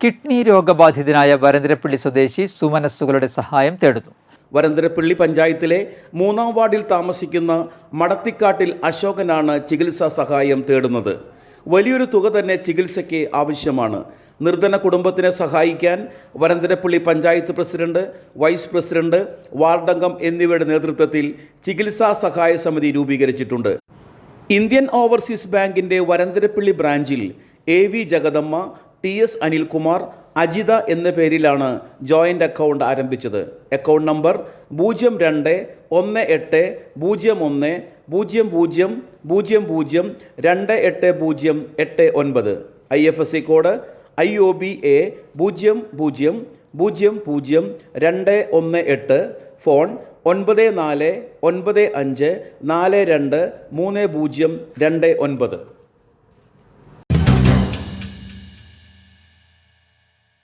Kidney രോഗബാധിതനായ Varantharappilly സ്വദേശി സുമനസ്സുകളുടെ സഹായം തേടുന്നു. വരന്തരപ്പള്ളി പഞ്ചായത്തിലെ മൂന്നാം വാർഡിൽ താമസിക്കുന്ന മടത്തിക്കാട്ടിൽ അശോകനാണ് ചികിത്സാ സഹായം തേടുന്നത്. വലിയൊരു തുക തന്നെ ചികിത്സയ്ക്ക് ആവശ്യമാണ്. നിർധന കുടുംബത്തിനെ സഹായിക്കാൻ Varantharappally panchayat president vice president വാർഡംഗം എന്നിവയുടെ നേതൃത്വത്തിൽ ചികിത്സാ സഹായ സമിതി രൂപീകരിച്ചിട്ടുണ്ട്. ഇന്ത്യൻ ഓവർസീസ് ബാങ്കിന്റെ വരന്തരപ്പള്ളി ബ്രാഞ്ചിൽ A V Jagadamma T S Anilkumar Ajitha എന്ന പേരിലാണ് ജോയിന്റ് അക്കൗണ്ട് ആരംഭിച്ചത്. അക്കൗണ്ട് നമ്പർ പൂജ്യം രണ്ട് ഒന്ന് എട്ട് പൂജ്യം ഒന്ന് പൂജ്യം പൂജ്യം പൂജ്യം പൂജ്യം രണ്ട് എട്ട് പൂജ്യം എട്ട് ഒൻപത്. I F S C code I O B A പൂജ്യം പൂജ്യം പൂജ്യം പൂജ്യം രണ്ട് ഒന്ന് എട്ട്. ഫോൺ ഒൻപത് നാല് ഒൻപത് അഞ്ച് നാല് രണ്ട് മൂന്ന് പൂജ്യം രണ്ട് ഒൻപത്.